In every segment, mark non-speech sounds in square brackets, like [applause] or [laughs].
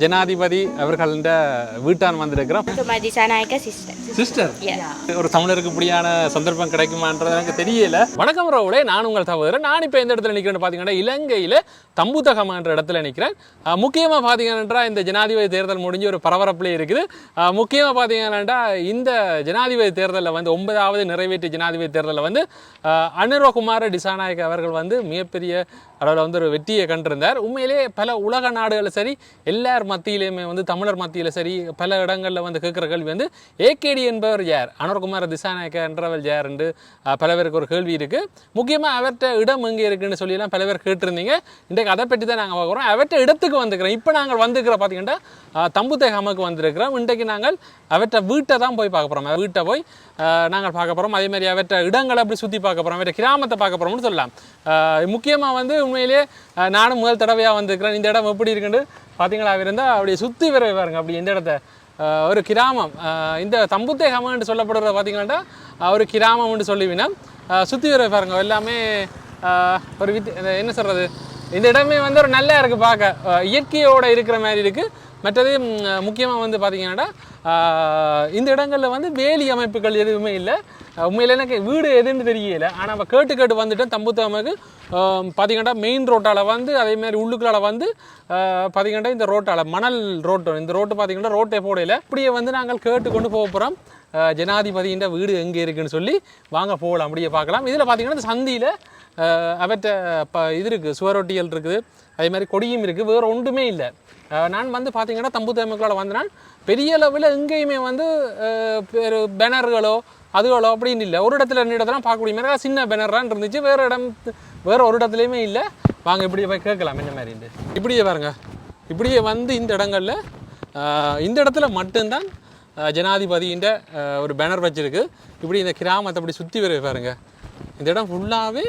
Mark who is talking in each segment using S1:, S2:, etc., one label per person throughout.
S1: ஜனாதிபதி அவர்கள்ட வீட்டான் வந்திருக்கிறோம். சிஸ்டர். ஒரு தமிழருக்கு இப்படியான சந்தர்ப்பம் கிடைக்குமான்றது எனக்கு தெரியல. வணக்கம் ரோவலே நான் உங்கள் சகோதரர். நான் இப்போ எந்த இடத்துல நிற்கிறேன்னு பார்த்தீங்கன்னா இலங்கையில் தம்புதகம் என்ற இடத்துல நிற்கிறேன் முக்கியமாக பார்த்தீங்கன்னா இந்த ஜனாதிபதி தேர்தல் முடிஞ்சு ஒரு பரபரப்புல இருக்குது. முக்கியமாக பார்த்தீங்கன்னா இந்த ஜனாதிபதி தேர்தலில் வந்து ஒன்பதாவது நிறைவேற்று ஜனாதிபதி தேர்தலில் வந்து அனுரகுமார டிசாநாயக் அவர்கள் வந்து மிகப்பெரிய அவரோட வந்து ஒரு வெற்றியை கண்டிருந்தார். உண்மையிலே பல உலக நாடுகளில் சரி எல்லார் மத்தியிலையுமே வந்து தமிழர் மத்தியில் சரி பல இடங்களில் வந்து கேட்குற கேள்வி வந்து ஏகேடி என்பவர் யார்? அனுர்குமார் திசாநாயக்க என்றவர் யார் என்று பல பேருக்கு ஒரு கேள்வி இருக்குது முக்கியமாக அவர்கிட்ட இடம் எங்கே இருக்குன்னு சொல்லியெல்லாம் பல பேர் கேட்டிருந்தீங்க. இன்றைக்கு அதை பற்றி தான் நாங்கள் பார்க்குறோம். அவர்கிட்ட இடத்துக்கு வந்துக்கிறோம் இப்போ நாங்கள் வந்துக்கிற பார்த்தீங்கன்னா தம்புத்தை ஹமக்கு வந்திருக்கிறோம். இன்றைக்கு நாங்கள் அவற்றை வீட்டை தான் போய் பார்க்க போகிறோம் வீட்டை போய் நாங்கள் பார்க்க போகிறோம் அதே மாதிரி அவற்றை இடங்களை அப்படி சுற்றி பார்க்க போகிறோம் அவற்றை கிராமத்தை பார்க்க போகிறோம்னு சொல்லலாம். முக்கியமாக வந்து உண்மையிலேயே நானும் முதல் தடவையாக வந்திருக்கிறேன். இந்த இடம் எப்படி இருக்குன்னு பார்த்தீங்களா இருந்தால் அப்படியே சுற்றி வர பாருங்க. அப்படி இந்த இடத்த ஒரு கிராமம் இந்த தம்புத்தே ஹமன்னு சொல்லப்படுறத பார்த்தீங்கன்னா ஒரு கிராமம்னு சொல்லுவீங்கன்னா சுற்றி வர பாருங்க எல்லாமே ஒரு வித் என்ன சொல்கிறது இந்த இடமே வந்து ஒரு நல்லா இருக்குது பார்க்க. இயற்கையோடு இயற்கையோட இருக்கிற மாதிரி இருக்குது மற்றது முக்கியமாக வந்து பார்த்தீங்கன்னா ஆஹ், இந்த இடங்களில் வந்து வேலி அமைப்புகள் எதுவுமே இல்லை. உண்மையில எனக்கு வீடு எதுன்னு தெரியல. ஆனால் நம்ம கேட்டு கேட்டு வந்துட்டேன் தம்புத்தாமக்கு பார்த்தீங்கன்னா மெயின் ரோட்டால் வந்து அதே மாதிரி உள்ளுக்குள்ளால வந்து ஆஹ், இந்த ரோட்டால் மணல் ரோட்டு இந்த ரோட்டு பார்த்தீங்கன்னா ரோட்டே போடையில் இப்படியே வந்து நாங்கள் கேட்டு கொண்டு போக போகிறோம் ஜனாதிபதியின் வீடு எங்கே இருக்குன்னு சொல்லி வாங்க போகலாம் அப்படியே பார்க்கலாம். இதில் பார்த்தீங்கன்னா இந்த சந்தியில் அவற்ற ப இது இருக்குது சுவரொட்டிகள் இருக்குது. அதே மாதிரி கொடியும் இருக்குது வேறு ஒன்றுமே இல்லை. நான் வந்து பார்த்தீங்கன்னா தம்பு தேமுக்களால் வந்தனால் பெரிய அளவில் எங்கேயுமே வந்து பேனர்களோ அதுகளோ அப்படின்னு இல்லை. ஒரு இடத்துல ரெண்டு இடத்துல பார்க்கக்கூடிய மாதிரி சின்ன பேனரான் இருந்துச்சு. வேறு இடம் வேறு ஒரு இடத்துலையுமே இல்லை. வாங்க இப்படியே போய் கேட்கலாம் என்ன மாதிரி இப்படியே பாருங்க. இப்படியே வந்து இந்த இடங்களில் இந்த இடத்துல மட்டும்தான் அஹ், ஜனாதிபதியின் ஒரு பேனர் வச்சிருக்கு. இப்படி இந்த கிராமத்தை அப்படி சுற்றி வர பாருங்க. இந்த இடம் ஃபுல்லாகவே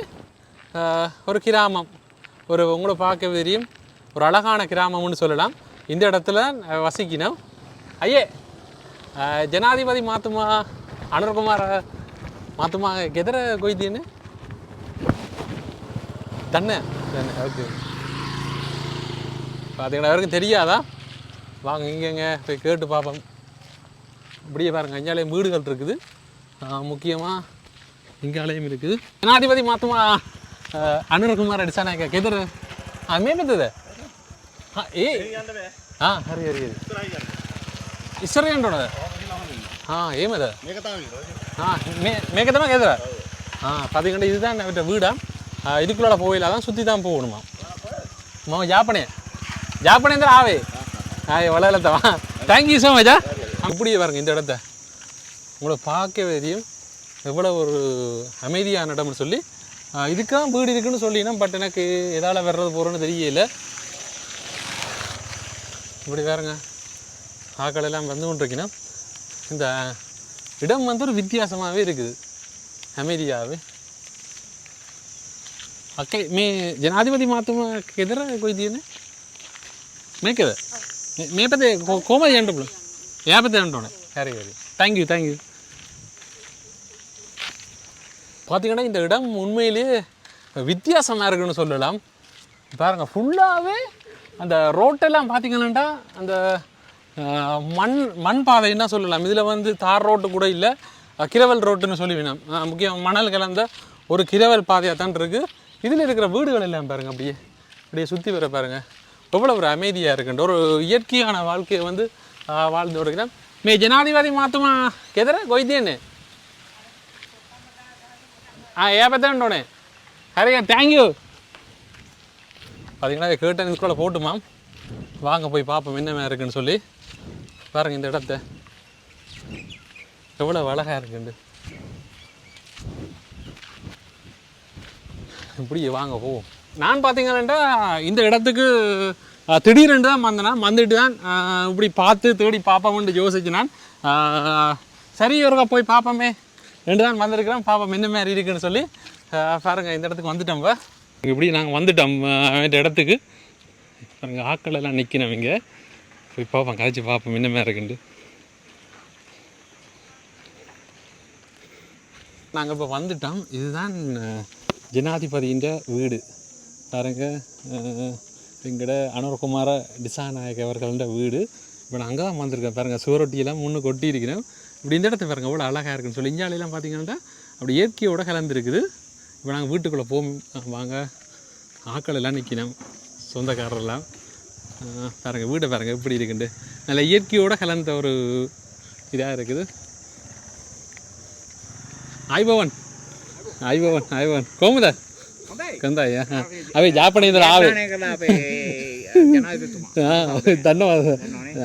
S1: ஒரு கிராமம். ஒரு உங்களை பார்க்க தெரியும். ஒரு அழகான கிராமம்னு சொல்லலாம். இந்த இடத்துல வசிக்கணும். ஐயே! ஜனாதிபதி மாத்துமா? அனுர்குமார் மாத்துமா கெதர கொய்தீன்னு தண்ணே தண்ணே ஓகே பார்த்தீங்கன்னா அவருக்கும் தெரியாதா வாங்க இங்கேங்க போய் கேட்டு பார்ப்போம் இப்படியே பாருங்க அஞ்சாலயம் வீடுகள் இருக்குது முக்கியமாக இங்காலயம் இருக்குது ஜனாதிபதி மாத்துமா ಅನುರಕುಮಾರ್ ಅಡಿಸಾನಾಗ ಕೆದರ್ ಹಾಂ ಮೇ ಬರ್ತದೆ ಹಾಂ ಏ ಹಾಂ ಹರಿ ಹರಿ ఏమదా மேகத்தமா கேதுரா ஆ பார்த்திங்கன்னா இதுதான் விட்ட வீடா இதுக்குள்ளே போகல அதான் சுற்றி தான் போகணுமா மா ஜாப்பனே ஜாப்பனே தான் ஆவே ஆய் வளரத்தவா தேங்க்யூ ஸோ மச்சா அப்படியே பாருங்க இந்த இடத்த உங்களை பார்க்க தெரியும் எவ்வளோ ஒரு அமைதியான இடம்னு சொல்லி இதுக்கெல்லாம் வீடு இருக்குன்னு சொல்லினா பட் எனக்கு எதால் வர்றது போகிறோன்னு தெரியல இப்படி பாருங்க ஆக்கள் வந்து கொண்டிருக்கீங்கன்னா இந்த இடம் வந்து ஒரு வித்தியாசமாகவே இருக்குது. அமைதியாகவே அக்கே மே ஜனாதிபதி மாத்துமா எதிர கொய்தியனே மேய்க்கத மேப்பதே கோமதி ஏண்டப்பிள் ஏப்பத்தை ஏண்டோனே சரி சரி. தேங்க்யூ தேங்க்யூ பார்த்தீங்கன்னா இந்த இடம் உண்மையிலேயே வித்தியாசமாக இருக்குன்னு சொல்லலாம். பாருங்கள் ஃபுல்லாகவே அந்த ரோட்டெல்லாம் பார்த்தீங்கன்னா அந்த மண் மண் பாதைன்னா சொல்லலாம். இதில் வந்து தார் ரோட்டு கூட இல்லை. கிரவல் ரோட்டுன்னு சொல்லிவினோம் முக்கியம் மணல் கலந்த ஒரு கிரவல் பாதையாக தான் இருக்குது இதில் இருக்கிற வீடுகள் எல்லாம் பாருங்கள் அப்படியே. அப்படியே சுற்றி வர பாருங்கள் எவ்வளோ ஒரு அமைதியாக இருக்குன்ற ஒரு இயற்கையான வாழ்க்கையை வந்து வாழ்ந்து வருகிறேன். மே ஜனாதிபதி மாத்துமா? கெதர? கொய்தேன்னு ஆ ஏப்பத்தாண்டோனே ஹரியா தேங்க்யூ பார்த்தீங்கன்னா கேட்டேன் இதுக்குள்ளே போட்டுமா வாங்க போய் பார்ப்போம் என்ன இருக்குன்னு சொல்லி. பாருங்கள் இந்த இடத்த. எவ்வளோ அழகாக இருக்குண்டு இப்படி வாங்க போவோம் நான் பார்த்தீங்கன்னா இந்த இடத்துக்கு திடீரென்று தான் வந்தேன். வந்துட்டு தான் இப்படி பார்த்து தேடி பார்ப்போம்னு யோசிச்சு நான் சரி ஒருக்கா போய் பார்ப்போமே. ரெண்டு தான் வந்திருக்கிறேன் பார்ப்போம் என்ன மாதிரி இருக்குன்னு சொல்லி. பாருங்கள் பாருங்க இந்த இடத்துக்கு வந்துட்டோம் இப்படி நாங்கள் வந்துட்டோம் இந்த இடத்துக்கு. பாருங்கள் ஆக்கள் எல்லாம் நிற்கணும் இங்கே. போய் பார்ப்போம் கதைச்சி பார்ப்போம் இன்னமே இருக்குண்டு. நாங்கள் இப்போ வந்துட்டோம். இதுதான் ஜனாதிபதியின் வீடு. பாருங்க எங்கட அனுரகுமார டிசாநாயக் அவர்கள்ட வீடு. இப்போ நான் அங்கே தான் வந்திருக்கேன். பாருங்கள் சுவரொட்டியெல்லாம் முன்னு கொட்டி இருக்கிறேன் இப்படி இந்த இடத்த பாருங்க அவ்வளோ அழகாக இருக்குன்னு சொல்லி. இஞ்சாலையெல்லாம் பார்த்தீங்கன்னா அப்படி இயற்கையோட கலந்துருக்குது. இப்போ நாங்கள் வீட்டுக்குள்ளே போம் வாங்க. ஆக்கள் எல்லாம் நிற்கணும் சொந்தக்காரரெல்லாம் பாருங்கள் வீடை பாருங்கள் எப்படி இருக்குண்டு. நல்ல இயற்கையோடு கலந்த ஒரு இதாக இருக்குது. ஆய்பவன். ஆய்பவன் ஆய்பவன். கோமுதா. கந்தாயா. அவை ஜாப்பனே
S2: ஆவே.
S1: දන්නවා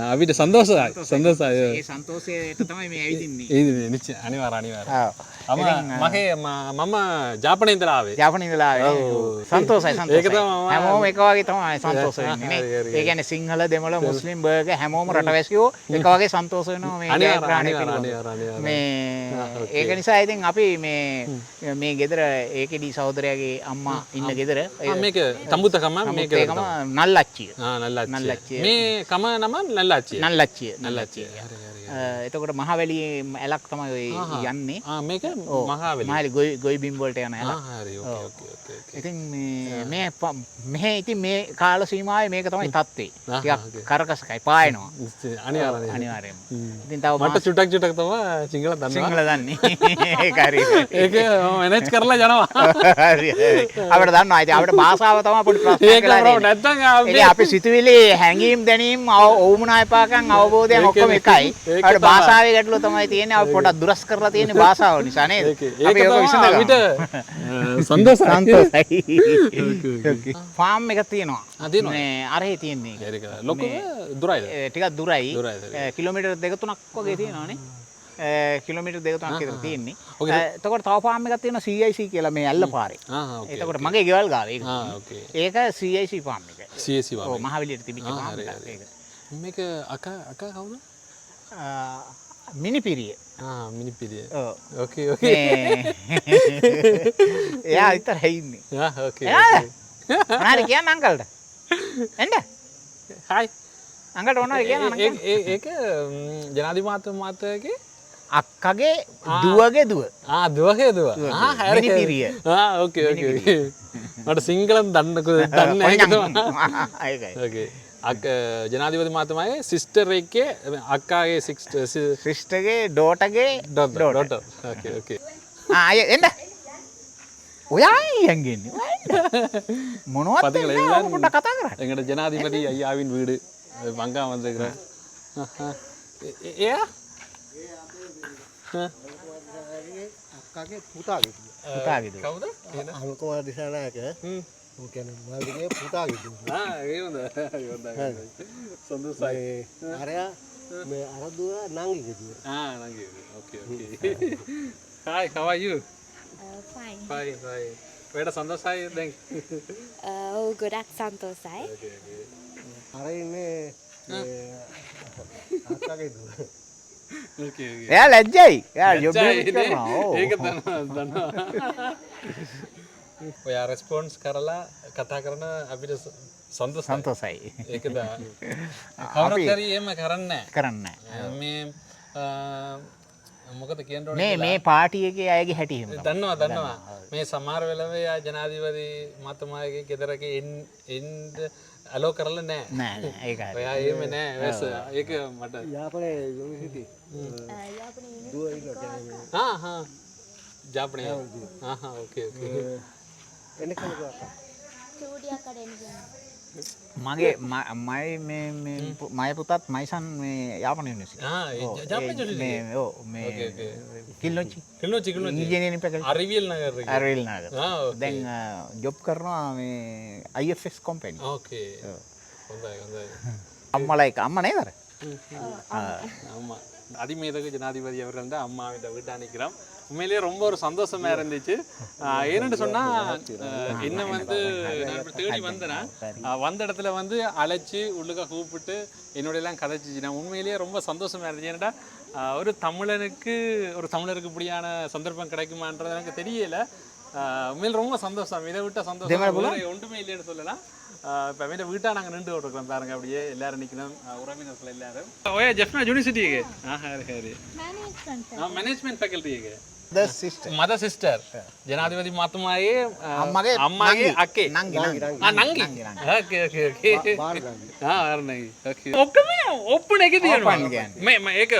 S1: අපිට සන්දෝස
S2: සඳස සන්තෝසයට තමයි මේ ඇවිදින්නේ.
S1: නිච අනිවාර අනිවාර මගේ මම ජාපන
S2: ඉදලාවේ ජාපන
S1: ඉදලා
S2: සන්තෝසයි
S1: සක
S2: හැමෝම එකවාගේ තමයි සන්තෝස ඒගැන සිංහල දෙමල මුස්ලිම් බර්ග හැමෝම රටවැස්කෝ එකවාගේ සන්තෝසයනවා මේ ඒක නිසා ඉතින් අපි මේ මේ ගෙදර ඒකෙඩී සහෝදරයාගේ අම්මා ඉන්න ගෙදර
S1: මේක තම්බුතකම
S2: මේකම නල්ලච්චිය.
S1: நல்லாச்சு. நல்லாச்சு. கம
S2: நம்ம
S1: நல்லாச்சு நல்லாச்சு. நல்லாச்சு.
S2: එතකොට මහවැලි ඇලක් තමයි යන්නේ.
S1: මේක
S2: මහාලි ගොයි ගොයි බිම්බොලට යන ඉතින් මේ මෙහ ඉතින් මේ කාල සීමාව මේක තමයි
S1: තත්වේ
S2: කරකසකයි පායනවා.
S1: අනි
S2: අනිවාරයෙන් ඉතින් තව
S1: මට චුටක් චුටක් තම සිංහල දන්න
S2: සිංහල දන්නේ. [laughs] ඒක
S1: එනච් කරලා යනවා. [laughs]
S2: අපට දන්න අයිති අපට භාසාාව තම පොඩි ප්‍රශ් අපි සිතුවිලි හැඟීම් දැනීම් අවුමනායපාකන්
S1: අවබෝධය
S2: හොක්කම එකයි.
S1: ඒකට
S2: භාෂාවේ ගැටලුව තමයි තියෙන්නේ. අපි පොඩක් දුරස් කරලා තියෙන භාෂාව නිසා නේද? අපි
S1: ඒක
S2: විසඳගමු. [laughs]
S1: සන්තෝෂයි.
S2: සන්තෝෂයි. [laughs] ෆාම් එකක් තියෙනවා. මේ අරහේ තියෙන්නේ
S1: ඒක. ඒක ලොකු දුරයිද?
S2: ටිකක් දුරයි. කිලෝමීටර් දෙක තුනක් වගේ තියෙනවානේ. කිලමිට දෙකතුන් කෙර තියන්නේ තකට තවපාමික තියෙන සයිC කියලා මේ ඇල්ල පාරේ එතකට මගේ ගෙවල් ගාව ඒක
S1: සයිC
S2: පාමික
S1: මහවිලිට
S2: තිබි
S1: මේක අක අක කවුද
S2: මිනිපිරිය.
S1: මිනිපිරිය. ඕකේ ඕකේ [laughs]
S2: එයා
S1: අතර
S2: හැයින්නේ. හරි කියන්න අංකල්ට. එඩ
S1: හයි
S2: අඟට ඕන
S1: ඒක ජනාධිමාත මාතයගේ
S2: අක්කගේ දුවගේ දුව.
S1: දුවගේ දුව. හැරිරිය ඕකේ මට සිංහලන් දන්නක දන්න අක් ජනාධිපති මතමයි සිිස්ටර එකේ අක්කාගේ
S2: ශිෂ්ටගේ ඩෝටගේ
S1: ඩොඩොට
S2: ආය එන්න ඔයායගෙන් මොනවත් ට කතා කර
S1: එකට ජනාධිපති අයාවින් වීඩ බංකාමන්ද කර එය
S3: අක්කාගේ පුතාගේ
S2: පුතාගේ
S1: කවද
S3: අංකුවා දිසානායක ಅದಕ್ಕೆ ಪುಟ
S1: ಆಗಿದ್ದು ಅರ ಅರದು ನಾಂಗಿದ್ದು hi how are you
S4: fine
S1: fine
S3: ಬೇಡ
S1: ಸಂತೋಷ್ ಆಯ್
S2: ಥ್ಯಾಂಕ್ ಓ ಗುಡ್ ಆಕ್
S1: ಸಂತೋಷ್
S2: ಆಯ್ ಅರ ಇನ್ನೇ
S1: ಅಕ್ಕಾಗಿದ್ದು ಲಜ್ಜಾಯ್ ಹೇಗೆ ඔයා රෙස්පෝන්ස් කරලා කතා කරන අපිට සොඳ
S2: සන්තෝසයි
S1: ඒකද? කවරතරම කරන්න
S2: කරන්න
S1: මේ මොකද කියන්න
S2: මේ මේ පාටියගේ අයගේ හැටියීම
S1: දන්නවා දන්නවා. මේ සමාර වෙලවයා ජනාධීපති මතමායගේ ගෙදරක එන්ද අලෝ කරල
S2: නෑ නෑ
S1: ඒයා ඒම නෑ වැස ඒක මට
S3: යාපනේ සිති ජාපනය. Mage
S1: mai me me hmm. mai putat mai
S3: san me apa
S2: nih nih sih? Ah, oh, jangan eh, jadi me me oh me
S1: kilonci kilonci kilonci.
S2: Ini jenis apa? Arivil
S1: Nagar. Arivil
S2: Nagar. Ah,
S1: oke. Then uh,
S2: job karno
S1: me IFS
S2: company. Oke. Okay. Oh. Kondai kondai. [laughs]
S1: Amma like amma
S2: nih hmm. ah, dar? Ah.
S1: Amma. அதிமேதக ஜனாதிபதி அவர்கள் தான் அம்மா இந்த வீட்டாக நிற்கிறோம் உண்மையிலேயே ரொம்ப ஒரு சந்தோஷமா இருந்துச்சு. ஏன்னு சொன்னா என்ன வந்து நான் தேடி வந்தேன்னா வந்த இடத்துல வந்து அழைச்சி உள்ளுக்க கூப்பிட்டு என்னோட எல்லாம் கதைச்சிச்சு. நான் உண்மையிலேயே ரொம்ப சந்தோஷமா இருந்துச்சு. ஏன்னா ஒரு தமிழனுக்கு ஒரு தமிழருக்கு இப்படியான சந்தர்ப்பம் கிடைக்குமான்றது எனக்கு தெரியல. உண்மையில் ரொம்ப சந்தோஷம். இதை விட்ட சந்தோஷம். ஒன்றுமே இல்லைன்னு சொல்லலாம். இப்போ வீட்டை வீட்டாக நாங்கள் நின்று விட்டுருக்கோம் பாருங்க அப்படியே எல்லாரும் நிற்கணும் உறவினர்கள் எல்லாரும். ஓயா ஜெஃப்னா யூனிவர்சிட்டிக்கு ஆஹா ஹரி மேனேஜ்மெண்ட் ஃபேக்கல்ட்டிக்கு
S2: ಮದ ಸಿಸ್ಟರ್
S1: ಜನಾಧಿಪತಿ ಮಾತುಮಾಯಿ ಅಮ್ಮಾಯಿ ಅಕ್ಕಿ
S2: ನಂಗಿ
S1: ಓಕೆ
S2: ಓಕೆ
S1: ಓಕೆ
S2: ಹಾ ನಂಗಿ
S1: ಓಕೆ ಒಕ್ಕಮೆ
S2: ಒಪ್ಪಣ ಮೇ
S1: ಏಕ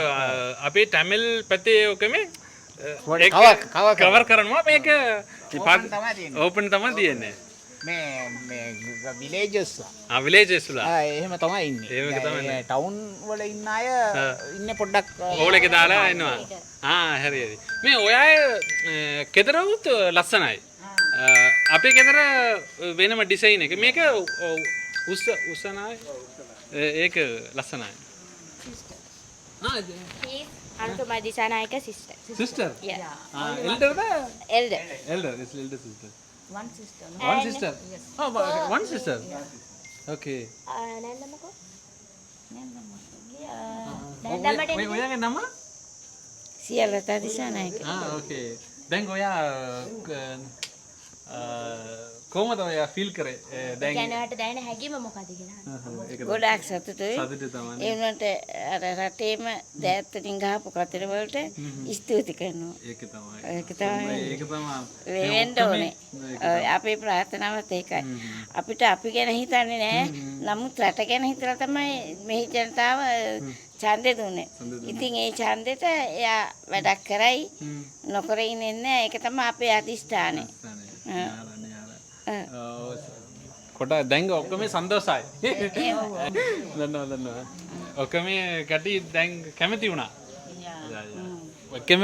S1: ಅಪಿ ತಮಿಳ್
S3: ಪತಿ
S1: ಒಕ್ಕಮೆ ಕವರ್ ಕವರ್ ಕರಣ ಮೇ ಏಕ ಓಪನ್
S2: ತಮ ದಿಯನೆ
S1: මේ
S2: විලේජස්
S1: අවිලේජස්
S2: එහෙම තමයි ඉන්න. ටවුන් වල ඉන්න අය ඉන්න පොඩ්ඩක්
S1: ඕලෙක දාලා එන්නවා ආ හැරි මේ ඔයාය කෙදරවුත් ලස්සනයි. අපේ කෙදර වෙනම ඩිසයින් එක. මේක උස්ස උසනයි? ඒක ලස්සනයි.
S4: අංකම Dissanayake
S1: sister
S4: sister
S1: එල්ඩර්ද
S4: elder
S1: elder sister
S5: one sister. No?
S1: One And- sister? Yes. Oh, wa- one sister? Okay.
S4: నందమ్మకు Oya-
S5: oya-
S4: oya
S1: nga nama? సీఎల్తా
S5: Dissanayake
S1: Ah, okay. Then Goya, uh, uh, කොහමද ඔයා ෆීල් කරේ දැන්
S4: කැනවට දැන හැකිම මොකද කියලා.
S5: ගොඩාක් සතුටුයි.
S1: සතුට තමයි
S5: ඒ වුණාට අර රටේම දෑත්තටින් ගහපු කතර වලට ස්තුති කරනවා.
S1: ඒක තමයි
S5: ඒක තමයි
S1: ඒක තමයි
S5: වෙන්න ඕනේ. අපේ ප්‍රාර්ථනාවත් ඒකයි. අපිට අපි ගැන හිතන්නේ නෑ. නමුත් රට ගැන හිතලා තමයි මෙහි ජනතාව ඡන්දේ දුන්නේ. ඉතින් ඒ ඡන්දෙට එයා වැඩක් කරයි. නොකර ඉන්නේ නැහැ. ඒක තමයි අපේ අදිෂ්ඨානය.
S1: කොට දැන් ඔක්කොම සන්තෝසයි දන්නවා දන්නවා. ඔක්කොම කැටි දැන් කැමති වුණා. ඔක්කම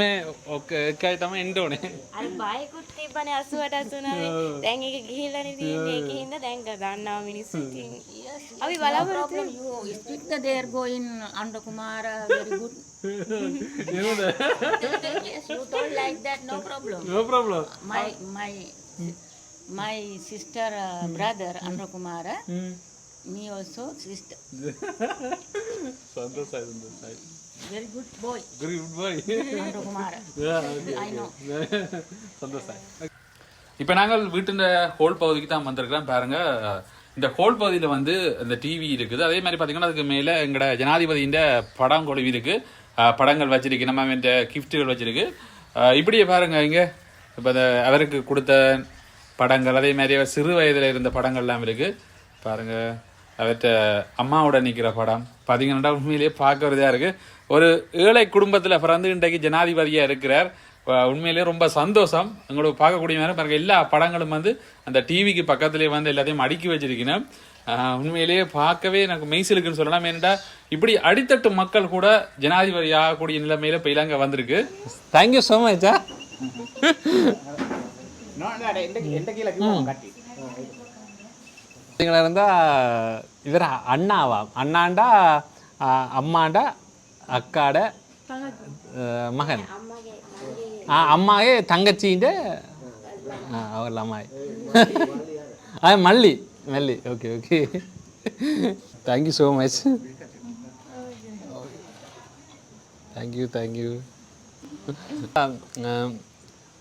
S1: ඔක් එකයි තම එන්ඩ ඕනේ.
S4: අර බයකුත් තිබ්බනේ 88 89 දැන් ඒක ගිහිල්ලානේ තියෙන්නේ. ඒක හින්දා දැන් දන්නවා මිනිස්සු ඉතින්. අපි බලාපොරොත්තු
S5: problem. You speak the there going under Kumara very good. [laughs] yes, you told like that, no problem.
S1: No problem
S5: My my my sister brother brother hmm. Andra Kumara. Hmm. Me also sister. Sandra side on
S1: the side.
S5: Very good boy. Very
S1: good [laughs] [laughs] இப்போ நாங்கள் வீட்டின் whole பகுதிக்கு தான் வந்திருக்கிறோம் பாருங்க. இந்த whole பகுதியில் வந்து இந்த டிவி இருக்குது. அதே மாதிரி பார்த்தீங்கன்னா அதுக்கு மேலே எங்களோட ஜனாதிபதியின் படம் கொழுவி இருக்குது படங்கள் வச்சிருக்கு. நம்ம இந்த கிஃப்ட்டுகள் வச்சிருக்கு. இப்படியே பாருங்க இங்கே. இப்போ அந்த அவருக்கு கொடுத்த படங்கள். அதே மாதிரி அவர் சிறு வயதில் இருந்த படங்கள்லாம் இருக்கு. பாருங்க. அவர்கிட்ட அம்மாவோட நிற்கிற படம். பார்த்தீங்கன்னா உண்மையிலேயே பார்க்கறதா இருக்கு. ஒரு ஏழை குடும்பத்தில் பிறந்து இன்றைக்கு ஜனாதிபதியாக இருக்கிறார். உண்மையிலேயே ரொம்ப சந்தோஷம். உங்களுக்கு பார்க்கக்கூடிய மாதிரி பாருங்க எல்லா படங்களும் வந்து அந்த டிவிக்கு பக்கத்துலேயே வந்து எல்லாத்தையும் அடுக்கி வச்சிருக்கணும். உண்மையிலேயே பார்க்கவே எனக்கு மெய்சிலுக்குன்னு சொல்லலாம். ஏன்டா இப்படி அடித்தட்டு மக்கள் கூட ஜனாதிபதி ஆகக்கூடிய நிலைமையில இப்போ இலங்கை வந்திருக்கு. தேங்க்யூ ஸோ மச்சா நீங்கள் இருந்தால் இவர் அண்ணாவா? அண்ணாண்டா அம்மாண்டா அக்காட மகன். ஆ அம்மாவே தங்கச்சின்ட்டு அவள் அம்மாய் ஆ மல்லி. மல்லி. Okay okay. Thank you so much thank you thank you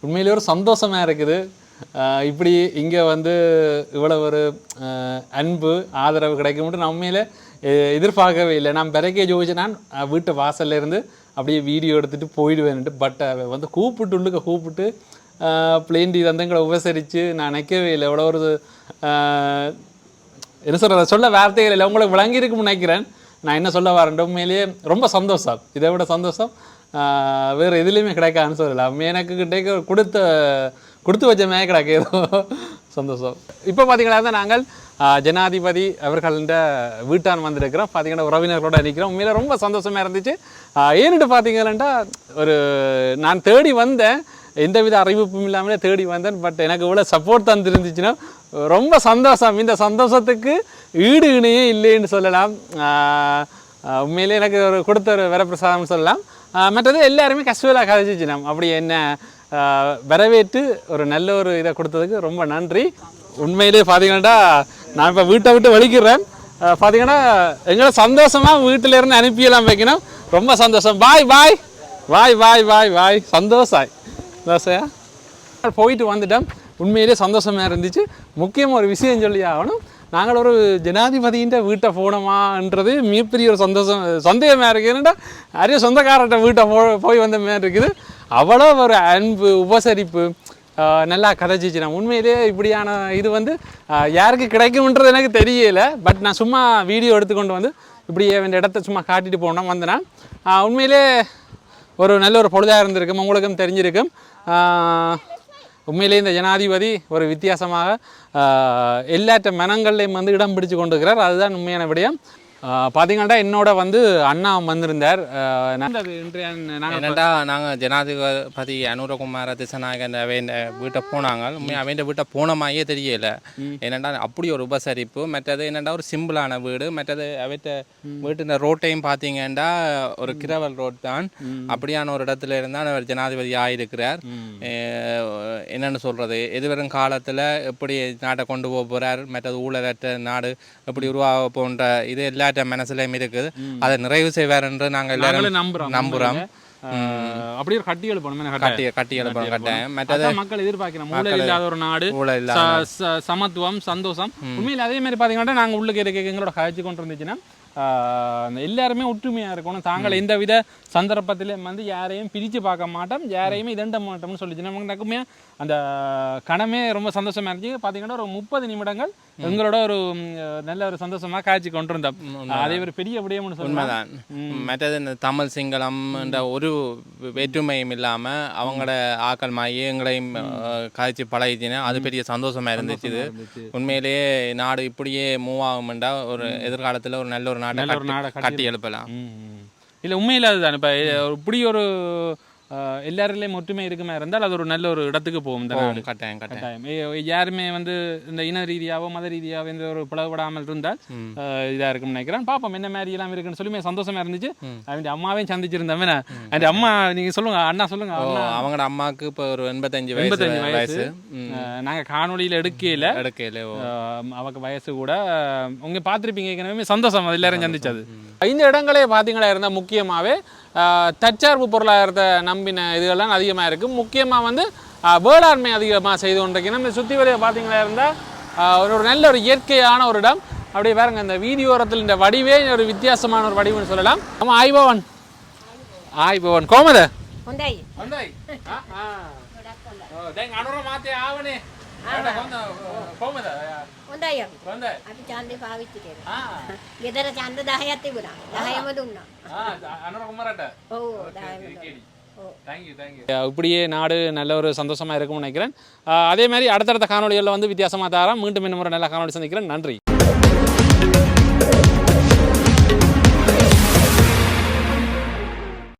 S1: உண்மையிலே ஒரு சந்தோஷமாக இருக்குது. இப்படி இங்கே வந்து இவ்வளோ ஒரு அன்பு ஆதரவு கிடைக்கும்ட்டு நான் எதிர்பார்க்கவே இல்லை. நான் பிறக்கே ஜோதிச்சு நான் வீட்டு வாசல்ல இருந்து அப்படியே வீடியோ எடுத்துகிட்டு போயிடுவேன்ட்டு பட் அவ வந்து கூப்பிட்டு உள்ளுக்க கூப்பிட்டு பிளேண்டி வந்து எங்களை உபசரித்து நான் நினைக்கவே இல்லை. இவ்வளோ ஒரு என்ன சொல்கிற சொல்ல வார்த்தைகள் இல்லை. உங்களுக்கு விளங்கியிருக்கும்னு நினைக்கிறேன். நான் என்ன சொல்ல வரேன்? உண்மையிலேயே ரொம்ப சந்தோஷம். இதை விட சந்தோஷம். வேறு எதுலேயுமே கிடைக்காதுன்னு இல்லை எனக்கு கிட்டே கொடுத்த கொடுத்து வச்ச மே கிடைக்க ஏதோ. சந்தோஷம். இப்போ பார்த்தீங்கன்னா நாங்கள் ஜனாதிபதி அவர்கள்ட வீட்டான் வந்திருக்கிறோம். பார்த்தீங்கன்னா உறவினர்களோட நிற்கிறோம் உண்மையில ரொம்ப சந்தோஷமாக இருந்துச்சு. ஏன்னுட்டு பார்த்தீங்கன்னா ஒரு நான் தேடி வந்தேன். எந்தவித அறிவிப்பும் இல்லாமலே தேடி வந்தேன். பட் எனக்கு இவ்வளோ சப்போர்ட் தந்துருந்துச்சுன்னா ரொம்ப சந்தோஷம். இந்த சந்தோஷத்துக்கு ஈடு இணையே இல்லைன்னு சொல்லலாம். உண்மையிலே எனக்கு ஒரு கொடுத்த ஒரு வரப்பிரசாதம்னு சொல்லலாம். மற்றது எல்லாருமே கஷ்டலாக கதைச்சிச்சு நம்ம அப்படி என்ன வரவேற்று ஒரு நல்ல ஒரு இதை கொடுத்ததுக்கு ரொம்ப நன்றி. உண்மையிலே பார்த்தீங்கன்னா நான் இப்போ வீட்டை விட்டு வலிக்கிறேன். பார்த்தீங்கன்னா எங்களை சந்தோஷமாக வீட்டிலேருந்து அனுப்பியெல்லாம் வைக்கணும். ரொம்ப சந்தோஷம். பாய் பாய் பாய் பாய் பாய் பாய் சந்தோஷாய். தோசையா போயிட்டு வந்துட்டேன் உண்மையிலே சந்தோஷமாக இருந்துச்சு. முக்கியமாக ஒரு விஷயம் சொல்லி ஆகணும். நாங்கள் ஒரு ஜனாதிபதியின் வீட்டை போனோமான்றது மிகப்பெரிய ஒரு சந்தோஷம் சந்தேகமாக இருக்குது ஏன்னா நிறைய சொந்தக்காரர்கிட்ட வீட்டை போ போய் வந்த மாதிரி இருக்குது. அவ்வளோ ஒரு அன்பு உபசரிப்பு நல்லா கதைச்சிச்சு நான் உண்மையிலேயே இப்படியான இது வந்து யாருக்கு கிடைக்கும்ன்றது எனக்கு தெரியல. பட் நான் சும்மா வீடியோ எடுத்துக்கொண்டு வந்து இப்படியே இந்த இடத்த சும்மா காட்டிட்டு போனோம் வந்தேன்னா உண்மையிலே ஒரு நல்ல ஒரு பொழுதாக இருந்திருக்கும். உங்களுக்கும் தெரிஞ்சிருக்கும். உண்மையிலே உண்மையிலேயே இந்த ஜனாதிபதி ஒரு வித்தியாசமாக எல்லாற்ற மனங்கள்லையும் வந்து இடம் பிடிச்சு கொண்டிருக்கிறார். அதுதான் உண்மையான விடயம். பார்த்தீங்கன்னா என்னோட வந்து அண்ணா வந்திருந்தார்.
S6: என்னடா நாங்கள் ஜனாதிபதி அனுரகுமார திசநாயகன் அவன் வீட்டை போனாங்க. அவன் வீட்டை போன மாதிரியே தெரியல என்னடா அப்படி ஒரு உபசரிப்பு. மற்றது என்னடா ஒரு சிம்பிளான வீடு. மற்றது அவட்ட வீட்டு ரோட்டையும் பார்த்தீங்கன்னா ஒரு கிரவல் ரோட் தான். அப்படியான ஒரு இடத்துல இருந்தால் அவர் ஜனாதிபதி ஆயிருக்கிறார். அஹ் என்னன்னு சொல்றது? எதிர்வரும் காலத்தில் எப்படி நாட்டை கொண்டு போக போறார்? மற்றது ஊழலற்ற நாடு எப்படி உருவாக போன்ற இது எல்லாற்ற மனசுலையும் இருக்குது. அதை நிறைவு செய்வார் என்று நாங்கள் எல்லாரும்
S1: நம்புறோம். அப்படியே கட்டி எழுப்பணும்
S6: கட்டி? கட்டி எழுப்ப கட்டாயம் மற்றது
S1: மக்கள் எதிர்பார்க்கிறோம். ஊழல் இல்லாத ஒரு நாடு சமத்துவம் சந்தோஷம். உண்மையில் அதே மாதிரி பார்த்தீங்கன்னா நாங்கள் உள்ளுக்கு இருக்க எங்களோட காய்ச்சி கொண்டு இருந்துச்சுன்னா அந்த எல்லாருமே ஒற்றுமையாக இருக்கணும். தாங்கள் எந்தவித சந்தர்ப்பத்திலையும் வந்து யாரையும் பிரித்து பார்க்க மாட்டோம் யாரையுமே இதண்ட மாட்டோம்னு சொல்லிச்சு நமக்கு நக்குமே அந்த கணமே ரொம்ப சந்தோஷமா இருந்துச்சு. பார்த்தீங்கன்னா ஒரு முப்பது நிமிடங்கள் எங்களோட ஒரு நல்ல ஒரு சந்தோஷமா காய்ச்சி கொண்டு இருந்தோம் அதே ஒரு பெரிய விடயம்னு
S6: உண்மைதான். மற்றது இந்த தமிழ் சிங்களம் என்ற ஒரு வேற்றுமையும் இல்லாம அவங்களோட ஆக்கள் மாயி எங்களையும் காய்ச்சி பழகிச்சின்னா அது பெரிய சந்தோஷமா இருந்துச்சு இது. உண்மையிலேயே நாடு இப்படியே மூவ் ஆகும்டா ஒரு எதிர்காலத்துல ஒரு நல்ல ஒரு நாட்டை கட்டி- எழுப்பலாம்.
S1: இல்லை உண்மையில் அதுதான். இப்போ இப்படி ஒரு எல்லாரிலையும் ஒற்றுமை இருக்குமா இருந்தால் அது ஒரு நல்ல ஒரு இடத்துக்கு போகும் இந்த நாடு.
S6: போகும், கட்டாயம். கட்டாயம்.
S1: யாருமே வந்து இந்த இன ரீதியாவோ மத ரீதியாவோ எந்த ஒரு பிளவுபடாமல் இருந்தால் ஆஹ், இதா இருக்கும்னு நினைக்கிறேன். பாப்போம் என்ன மாதிரி எல்லாம் இருக்குன்னு சொல்லி சந்தோஷமா இருந்துச்சு. அவன் அம்மாவையும் சந்திச்சிருந்தவன் அந்த அம்மா நீங்க சொல்லுங்க அண்ணா சொல்லுங்க
S6: அவங்களோட அம்மாவுக்கு இப்போ ஒரு எண்பத்தஞ்சு வயசு
S1: எண்பத்தஞ்சு வயசு. நாங்க காணொளியில எடுக்கையில
S6: எடுக்கையில
S1: அவக்கு வயசு கூட உங்க பார்த்துருப்பீங்க ஏற்கனவே சந்தோஷம் எல்லாரும் சந்திச்சது. இந்த இடங்களே பார்த்தீங்களா இருந்தால் முக்கியமாகவே தற்சார்பு பொருளாதாரத்தை நம்பின இதுகள்லாம் அதிகமாக இருக்குது முக்கியமாக வந்து வேளாண்மை அதிகமாக செய்து கொண்டிருக்கணும் இந்த சுற்றி வழியை பார்த்தீங்களா இருந்தால் ஒரு நல்ல ஒரு இயற்கையான ஒரு இடம். அப்படியே பாருங்க இந்த வீதியோரத்தில் இந்த வடிவே ஒரு வித்தியாசமான ஒரு வடிவுன்னு சொல்லலாம். ஆமாம் ஆய்பவன் ஆய்பவன் ஆய்
S7: மாத்தே
S1: கோமத கோமத. අනුර මාතය ආවනේ හොඳ කොමද
S7: හොඳයි අපි
S1: හොඳයි
S7: අපි ඡන්දේ පාවිච්චි කරා
S1: ආ
S7: ගෙදර ඡන්ද 10ක් තිබුණා 10ම දුන්නා
S1: அனுர குமரட்ட
S7: ඔව් 10ම දුන්නා
S1: இப்படியே நாடு நல்ல ஒரு சந்தோஷமா இருக்கும்னு நினைக்கிறேன் ஆஹ் அதே மாதிரி அடுத்தடுத்த காணொளிகளில் வந்து வித்தியாசமா தாரேன் மீண்டும் இன்னும் ஒரு நல்ல காணொளி சந்திக்கிறேன் நன்றி